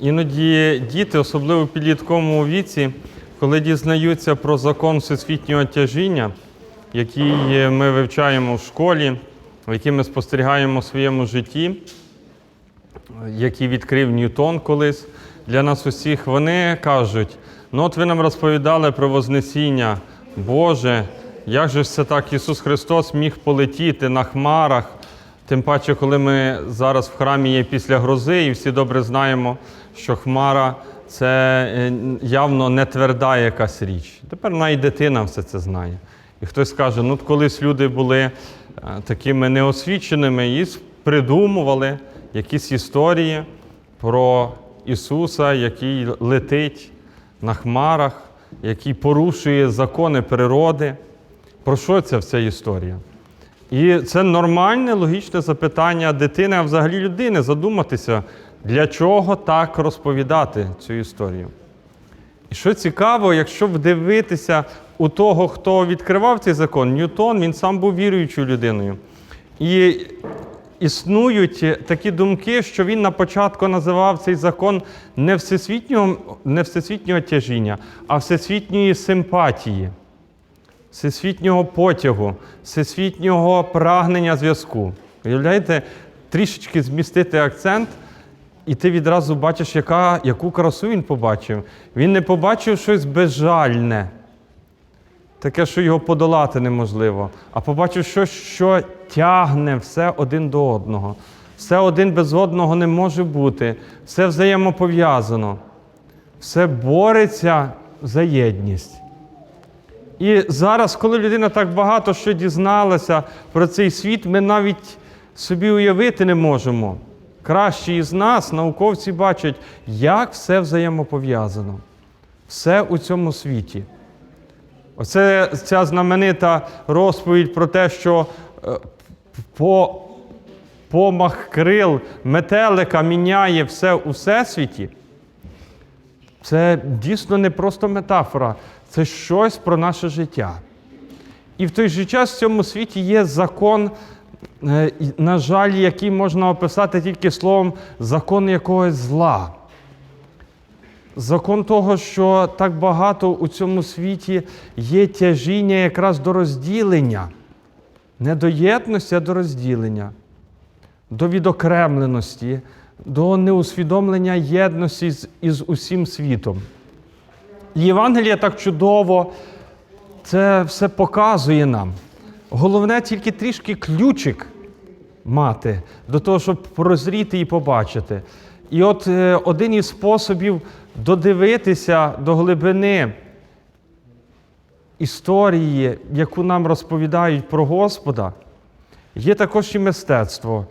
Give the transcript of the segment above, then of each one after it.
Іноді діти, особливо в підлітковому віці, коли дізнаються про закон всесвітнього тяжіння, який ми вивчаємо в школі, який ми спостерігаємо в своєму житті, який відкрив Ньютон колись для нас усіх, вони кажуть: ну от ви нам розповідали про Вознесіння. Боже, як же це так Ісус Христос міг полетіти на хмарах, Тим паче, коли ми зараз в храмі є після грози, і всі добре знаємо, що хмара це е, явно не тверда якась річ. Тепер навіть дитина все це знає. І хтось скаже, ну колись люди були е, такими неосвіченими і придумували якісь історії про Ісуса, який летить на хмарах, який порушує закони природи. Про що ця вся історія? І це нормальне логічне запитання дитини, а взагалі людини, задуматися, для чого так розповідати цю історію. І що цікаво, якщо вдивитися у того, хто відкривав цей закон, Ньютон, він сам був віруючою людиною. І існують такі думки, що він на початку називав цей закон не всесвітнього, не всесвітнього тяжіння, а всесвітньої симпатії всесвітнього потягу, всесвітнього прагнення зв'язку. Уявляєте, трішечки змістити акцент, і ти відразу бачиш, яка, яку красу він побачив. Він не побачив щось безжальне, таке, що його подолати неможливо, а побачив щось, що тягне все один до одного. Все один без одного не може бути, все взаємопов'язано, все бореться за єдність. І зараз, коли людина так багато що дізналася про цей світ, ми навіть собі уявити не можемо. Кращі із нас, науковці, бачать, як все взаємопов'язано. Все у цьому світі. Оце ця знаменита розповідь про те, що е, по помах крил метелика міняє все у всесвіті. Це дійсно не просто метафора, це щось про наше життя. І в той же час в цьому світі є закон, на жаль, який можна описати тільки словом закон якогось зла. Закон того, що так багато у цьому світі є тяжіння якраз до розділення, не до єдності, а до розділення, до відокремленості, до неусвідомлення єдності з, із усім світом. Євангелія так чудово це все показує нам. Головне тільки трішки ключик мати до того, щоб прозріти і побачити. І от е, один із способів додивитися до глибини історії, яку нам розповідають про Господа, є також і мистецтво.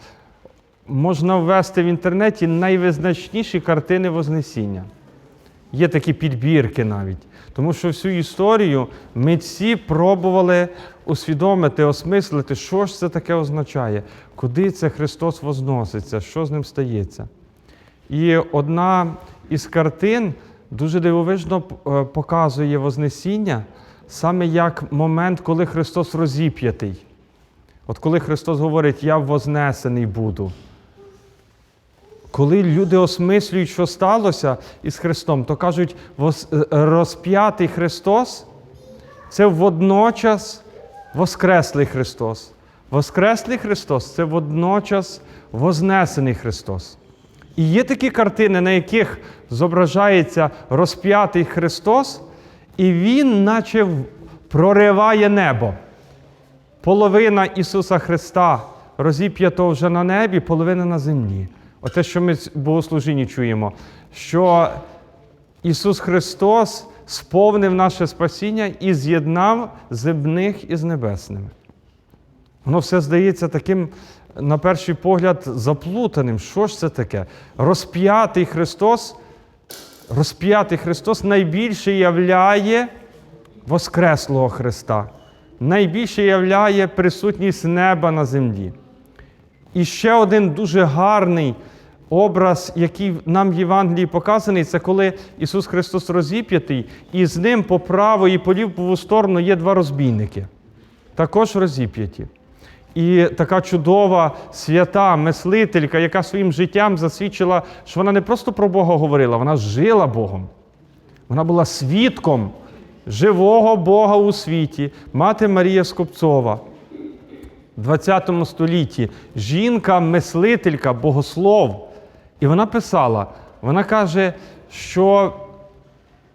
Можна ввести в інтернеті найвизначніші картини Вознесіння. Є такі підбірки навіть. Тому що всю історію митці пробували усвідомити, осмислити, що ж це таке означає, куди це Христос возноситься, що з ним стається. І одна із картин дуже дивовижно е, показує Вознесіння саме як момент, коли Христос розіп'ятий. От коли Христос говорить, я вознесений буду. Коли люди осмислюють, що сталося із Христом, то кажуть, е, розп'ятий Христос це водночас Воскреслий Христос. Воскреслий Христос це водночас Вознесений Христос. І є такі картини, на яких зображається розп'ятий Христос, і Він, наче прориває небо. Половина Ісуса Христа розіп'ято вже на небі, половина на землі. Оте, що ми в богослужінні чуємо, що Ісус Христос сповнив наше спасіння і з'єднав земних із небесними. Воно все здається таким, на перший погляд, заплутаним. Що ж це таке? Розп'ятий Христос, розп'ятий Христос найбільше являє Воскреслого Христа, найбільше являє присутність неба на землі. І ще один дуже гарний образ, який нам в Євангелії показаний, це коли Ісус Христос розіп'ятий, і з ним по праву і по ліву сторону є два розбійники, також розіп'яті. І така чудова свята мислителька, яка своїм життям засвідчила, що вона не просто про Бога говорила, вона жила Богом. Вона була свідком живого Бога у світі, мати Марія Скопцова. В 20 столітті жінка-мислителька, богослов. І вона писала, вона каже, що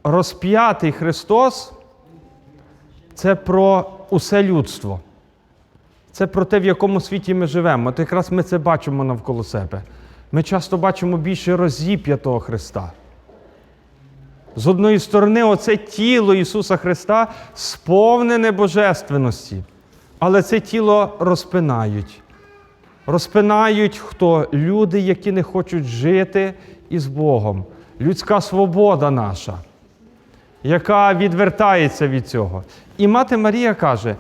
розп'ятий Христос це про усе людство. Це про те, в якому світі ми живемо. От якраз ми це бачимо навколо себе. Ми часто бачимо більше розіп'ятого Христа. З одної сторони, оце тіло Ісуса Христа сповнене божественності, але це тіло розпинають. Розпинають хто? Люди, які не хочуть жити із Богом. Людська свобода наша, яка відвертається від цього. І мати Марія каже,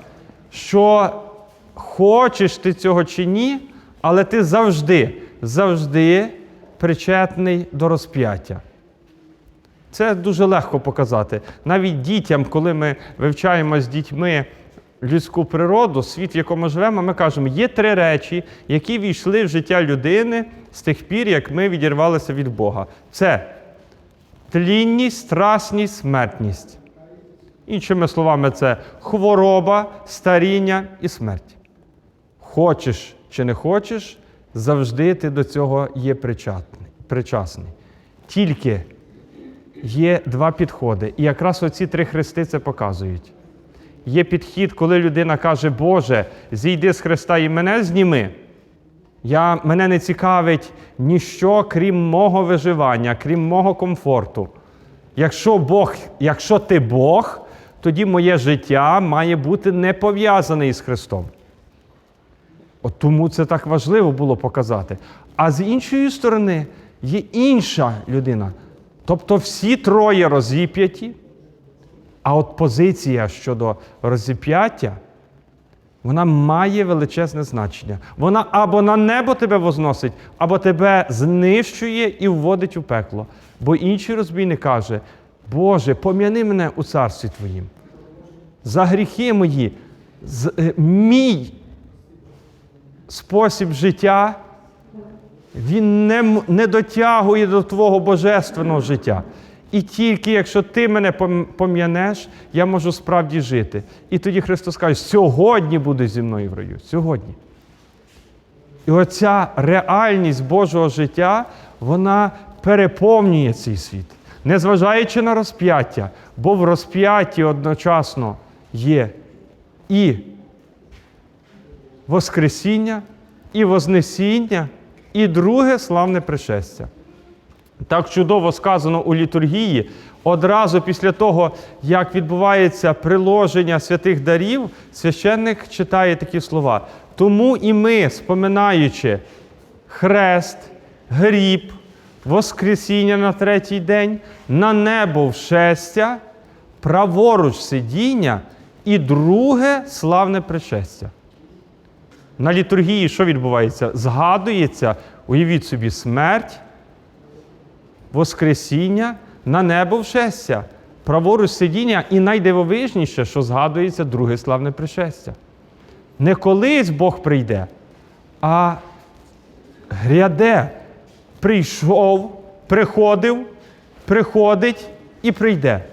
що хочеш ти цього чи ні, але ти завжди, завжди причетний до розп'яття. Це дуже легко показати. Навіть дітям, коли ми вивчаємо з дітьми людську природу, світ, в якому живемо, ми кажемо, є три речі, які війшли в життя людини з тих пір, як ми відірвалися від Бога. Це тлінність, страсність, смертність. Іншими словами, це хвороба, старіння і смерть. Хочеш чи не хочеш, завжди ти до цього є причасний. Тільки є два підходи. І якраз оці три хрести це показують. Є підхід, коли людина каже, Боже, зійди з Христа і мене зніми. Я, мене не цікавить ніщо, крім мого виживання, крім мого комфорту. Якщо Бог, якщо ти Бог, тоді моє життя має бути не пов'язане із Христом. От тому це так важливо було показати. А з іншої сторони є інша людина. Тобто всі троє розіп'яті, а от позиція щодо розіп'яття, вона має величезне значення. Вона або на небо тебе возносить, або тебе знищує і вводить у пекло. Бо інший розбійник каже: Боже, пом'яни мене у царстві Твоїм. За гріхи мої, е, мій спосіб життя, він не, не дотягує до Твого божественного життя. І тільки якщо ти мене пом'янеш, я можу справді жити. І тоді Христос каже, сьогодні буде зі мною в раю. Сьогодні. І оця реальність Божого життя, вона переповнює цей світ, незважаючи на розп'яття, бо в розп'ятті одночасно є і Воскресіння, і Вознесіння, і друге славне пришестя. Так чудово сказано у літургії. Одразу після того, як відбувається приложення святих дарів, священник читає такі слова. Тому і ми, споминаючи хрест, гріб, Воскресіння на третій день, на небо вшестя, праворуч сидіння і друге славне пришестя. На літургії що відбувається? Згадується, уявіть собі, смерть, Воскресіння, на небо вшестя, праворуч сидіння, і найдивовижніше, що згадується друге славне пришестя. Не колись Бог прийде, а гряде, прийшов, приходив, приходить і прийде.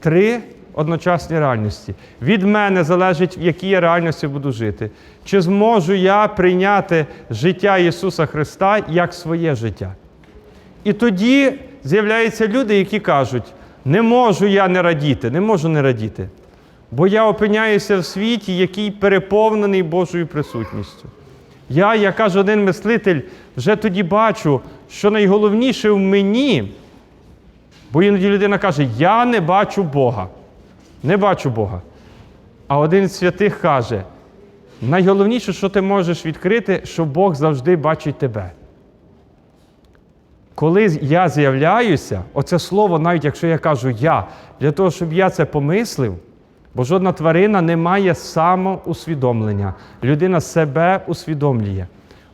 Три одночасні реальності. Від мене залежить, в якій я реальності буду жити. Чи зможу я прийняти життя Ісуса Христа як своє життя? І тоді з'являються люди, які кажуть: не можу я не радіти, не можу не радіти, бо я опиняюся в світі, який переповнений Божою присутністю. Я, як каже один мислитель, вже тоді бачу, що найголовніше в мені, бо іноді людина каже, я не бачу Бога. Не бачу Бога. А один з святих каже: найголовніше, що ти можеш відкрити, що Бог завжди бачить тебе. Коли я з'являюся, оце слово, навіть якщо я кажу я, для того, щоб я це помислив, бо жодна тварина не має самоусвідомлення. Людина себе усвідомлює.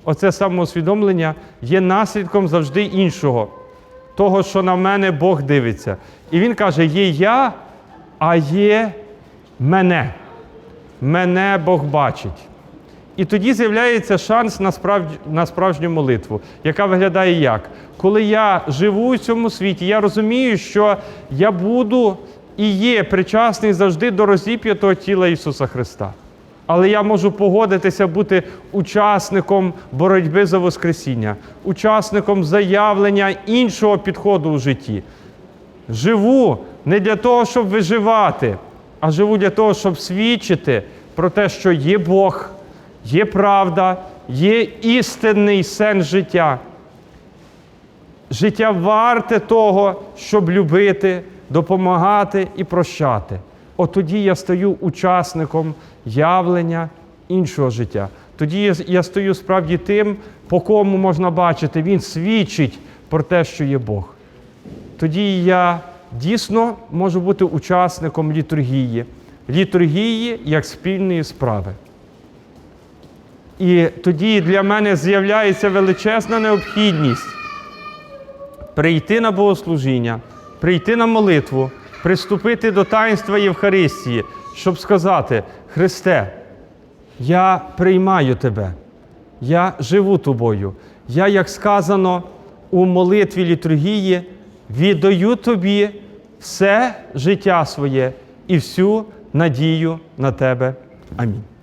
Оце самоусвідомлення є наслідком завжди іншого, того, що на мене Бог дивиться. І він каже: є я, а є мене. Мене Бог бачить. І тоді з'являється шанс на, справді, на справжню молитву, яка виглядає як? Коли я живу у цьому світі, я розумію, що я буду і є причасний завжди до розіп'ятого тіла Ісуса Христа. Але я можу погодитися бути учасником боротьби за Воскресіння, учасником заявлення іншого підходу у житті. Живу не для того, щоб виживати, а живу для того, щоб свідчити про те, що є Бог, є правда, є істинний сенс життя. Життя варте того, щоб любити, допомагати і прощати. От тоді я стаю учасником явлення іншого життя. Тоді я, стаю справді тим, по кому можна бачити, він свідчить про те, що є Бог. Тоді я дійсно можу бути учасником літургії, літургії як спільної справи. І тоді для мене з'являється величезна необхідність прийти на богослужіння, прийти на молитву, приступити до таїнства Євхаристії, щоб сказати: Христе, я приймаю Тебе, я живу тобою. Я, як сказано у молитві літургії, віддаю Тобі все життя своє і всю надію на Тебе. Амінь.